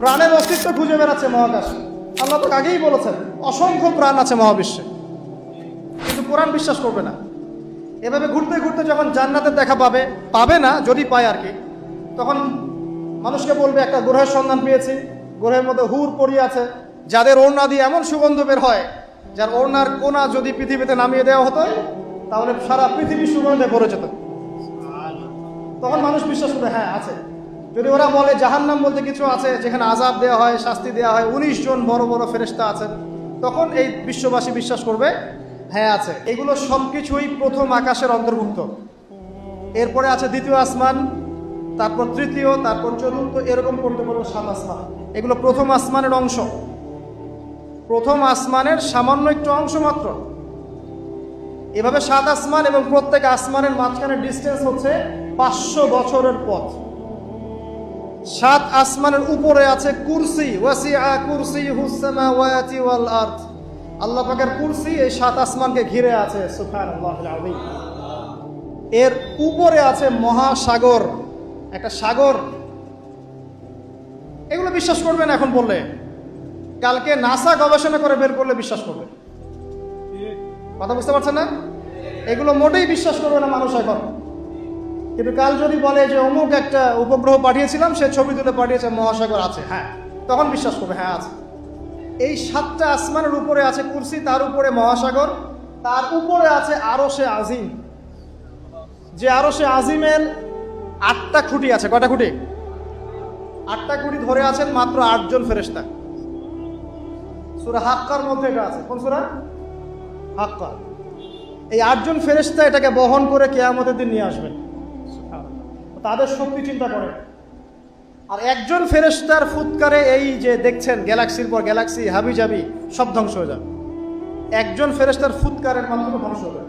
প্রাণের অস্তিত্ব খুঁজে বেড়াচ্ছে মহাকাশে। আল্লাহ তো আগেই বলেছেন, অসংখ্য প্রাণ আছে মহাবিশ্বে। কিন্তু কোরআন বিশ্বাস করবে না। এভাবে ঘুরতে ঘুরতে যখন জান্নাতের দেখা পাবে পাবে না, যদি পায় আর কি, তখন মানুষকে বলবে, একটা গ্রহের সন্ধান পেয়েছি, গ্রহের মধ্যে হুর পড়িয়ে আছে, যাদের ওড়না দিয়ে এমন সুগন্ধ বের হয়, যার ওড়নার কোনা যদি পৃথিবীতে নামিয়ে দেওয়া হতো, তাহলে সারা পৃথিবী সুগন্ধে ভরে যেত। তখন মানুষ বিশ্বাস করবে হ্যাঁ আছে। যদি ওরা বলে জাহান্নাম বলতে কিছু আছে, যেখানে আজাব দেওয়া হয়, শাস্তি দেওয়া হয়, উনিশ জন বড় বড় ফেরেস্তা আছেন, তখন এই বিশ্ববাসী বিশ্বাস করবে হ্যাঁ আছে। এগুলো সব কিছুই প্রথম আকাশের অন্তর্ভুক্ত। এরপরে আছে দ্বিতীয় আসমান, তারপর তৃতীয়, তারপর চতুর্থ, এরকম করতে পারব সাত আসমান। এগুলো প্রথম আসমানের অংশ। প্রথম আসমানের সামান্য একটু অংশ মাত্র। এভাবে সাত আসমান এবং প্রত্যেক আসমানের মাঝখানে ডিস্টেন্স হচ্ছে পাঁচশো বছরের পথ। সাত আসমানের উপরে আছে কুরসি, ওয়াসিআ কুরসি আল্লাহ পাকের কুরসি এই সাত আসমানকে ঘিরে আছে এর উপরে আছে মহাসাগর, একটা সাগর। এগুলো বিশ্বাস করবেন এখন বললে। কালকে নাসা গবেষণা করে বের করলে বিশ্বাস করবে। কথা বুঝতে পারছেন না? এগুলো মোটেই বিশ্বাস করবে না মানুষ এখন। কিন্তু কাল যদি বলে যে অমুক একটা উপগ্রহ পাঠিয়েছিলাম সে ছবি তুলে পাঠিয়েছে মহাসাগর আছে। হ্যাঁ। তখন বিশ্বাস করবে হ্যাঁ আছে। এই সাতটা আসমানের উপরে আছে কুরসি তার উপরে মহাসাগর তার উপরে আছে আরও সে আজিম। যে আরও সে আজিমের আটটা খুঁটি আছে কয়টা খুঁটি? আটটা খুঁটি ধরে আছেন মাত্র আটজন ফেরেস্তা সুরা হাক্কার মধ্যে এটা আছে। কোন সুরা? হাক্কা এই আটজন ফেরেস্তা এটাকে বহন করে কেয়ামতের দিন নিয়ে আসবেন। তাদের শক্তি চিন্তা করে। আর একজন ফেরেস্তার ফুৎকারে এই যে দেখছেন, গ্যালাক্সির পর গ্যালাক্সি হাবি জাবি সব ধ্বংস হয়ে যাবে। একজন ফেরেস্তার ফুৎকারের মাধ্যমে ধ্বংস হবে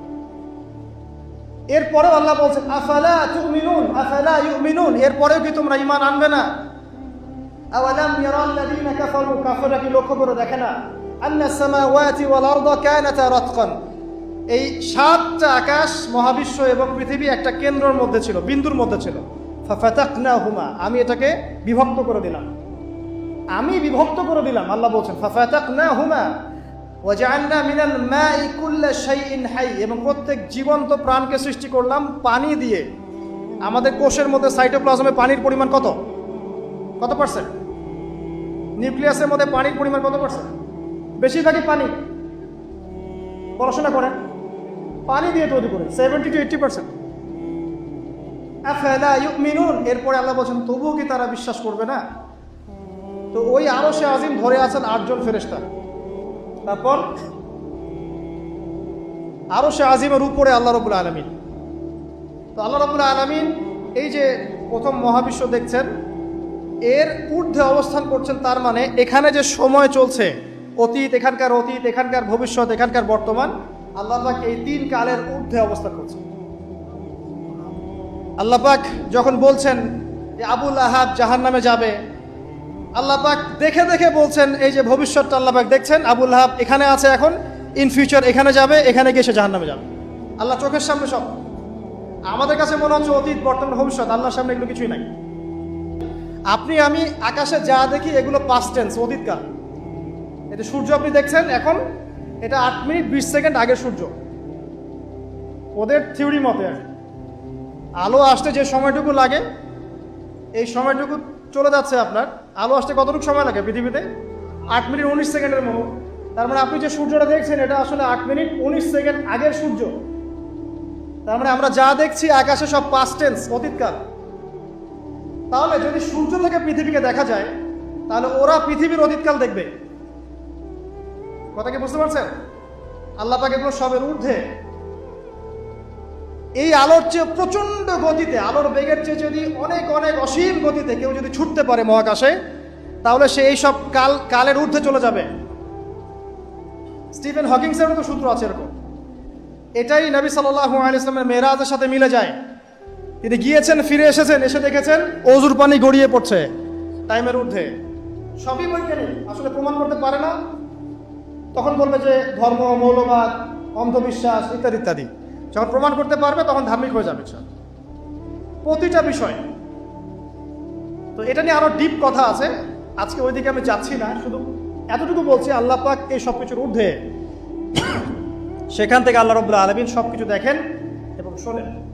এরপরেও আল্লাহ বলছেন, আফালা তুমিনুন, আফালা ইউমিনুন? এরপরেও কি তোমরা ইমান আনবে না? আওয়ালাম ইয়ারাল্লাযীনা কাফারু? কাফেররা কি লক্ষ্য করে দেখে না? আন্না সামাওয়াতি ওয়াল আরদা কানাতা রাতকান। এই সাতটা আকাশ, মহাবিশ্ব এবং পৃথিবী একটা কেন্দ্রের মধ্যে ছিল, বিন্দুর মধ্যে ছিল। ফাফাতাকনাহুমা, আমি এটাকে বিভক্ত করে দিলাম। আমি বিভক্ত করে দিলাম, আল্লাহ বলছেন, ফাফাতাকনাহুমা ওয়াজআলনা মিনাল মাই কুল্লা হাই, এবং প্রত্যেক জীবন্ত প্রাণকে সৃষ্টি করলাম পানি দিয়ে। আমাদের কোষের মধ্যে সাইটোপ্লাজমে পানির পরিমাণ কত? কত পার্সেন্ট? নিউক্লিয়াসের মধ্যে পানির পরিমাণ কত পার্সেন্ট? বেশিরভাগই পানি। পড়াশোনা করেন। পানি দিয়ে তৈরি করে সেভেন্টি টু এইটটি পার্সেন্ট মিনুন এরপরে আল্লাহ বলছেন, তবুও কি তারা বিশ্বাস করবে না? তো ওই আরও সে আজিম ধরে আছেন আটজন ফেরেস্তা তারপর আরও সে আজিমের উপরে আল্লাহ রবুল আলমিন। তো আল্লাহ রবুল আলমিন এই যে প্রথম মহাবিশ্ব দেখছেন, এর ঊর্ধ্বে অবস্থান করছেন তার মানে এখানে যে সময় চলছে, অতীত, এখানকার অতীত, এখানকার ভবিষ্যৎ, এখানকার বর্তমান আল্লাহ পাক এই তিন কালের ঊর্ধ্বে অবস্থান করছেন আল্লাহ পাক যখন বলছেন যে আবুল আহাব জাহান নামে যাবে, আল্লাহ পাক দেখে দেখে বলছেন, এই যে ভবিষ্যৎটা আল্লাহ পাক দেখছেন আবুল আহাব এখানে আছে এখন, ইন ফিউচার এখানে যাবে, এখানে গিয়ে সে জাহান নামে যাবে। আল্লাহ চোখের সামনে সব। আমাদের কাছে মনে হচ্ছে অতীত, বর্তমান, ভবিষ্যৎ, আল্লাহর সামনে এগুলো কিছুই নাই। আপনি, আমি আকাশে যা দেখি এগুলো পাস্ট টেন্স অতীতকাল। এটা সূর্য আপনি দেখছেন, এখন এটা আট মিনিট বিশ সেকেন্ড আগের সূর্য। ওদের থিওরি মতে, আলো আসতে যে সময়টুকু লাগে, এই সময়টুকু চলে যাচ্ছে আপনার। আলো আসতে কতটুকু সময় লাগে পৃথিবীতে? আট মিনিট উনিশ সেকেন্ডের মতো। তার মানে আপনি যে সূর্যটা দেখছেন, এটা আসলে আট মিনিট উনিশ সেকেন্ড আগের সূর্য। তার মানে আমরা যা দেখছি, আকাশে সব পাস্ট টেন্স অতীতকাল। তাহলে যদি সূর্য থেকে পৃথিবীকে দেখা যায়, তাহলে ওরা পৃথিবীর অতীতকাল দেখবে। কথা কি বুঝতে পারছেন? আল্লাহ পাক এগুলো সবের ঊর্ধ্বে এই আলোর চেয়ে প্রচণ্ড গতিতে, আলোর বেগের চেয়ে যদি অনেক অনেক অসীম গতিতে কেউ যদি ছুটতে পারে মহাকাশে, তাহলে সে এই সব কাল, কালের ঊর্ধ্বে চলে যাবে। স্টিফেন হকিংসেরও মতো সূত্র আছে এরকম। এটাই নবী সাল্লাহ আলিয়াল্লামের মেয়েরাজের সাথে মিলে যায়। তিনি গিয়েছেন, ফিরে এসেছেন, এসে দেখেছেন, অজুর পানি গড়িয়ে পড়ছে টাইমের ঊর্ধ্বে। সবই বৈজ্ঞানিক, আসলে প্রমাণ করতে পারে না তখন বলবে যে ধর্ম, মৌলবাদ, অন্ধবিশ্বাস ইত্যাদি ইত্যাদি। যখন প্রমাণ করতে পারবে, তখন ধার্মিক হয়ে যাবে সব। প্রতিটা বিষয়। তো এটা নিয়ে আরও ডিপ কথা আছে। আজকে ওইদিকে আমি যাচ্ছি না, শুধু এতটুকু বলছি, আল্লাহ পাক এই সব কিছুর ঊর্ধ্বে। সেখান থেকে আল্লাহ রবুল্লা আলমিন সব কিছু দেখেন এবং শোনেন।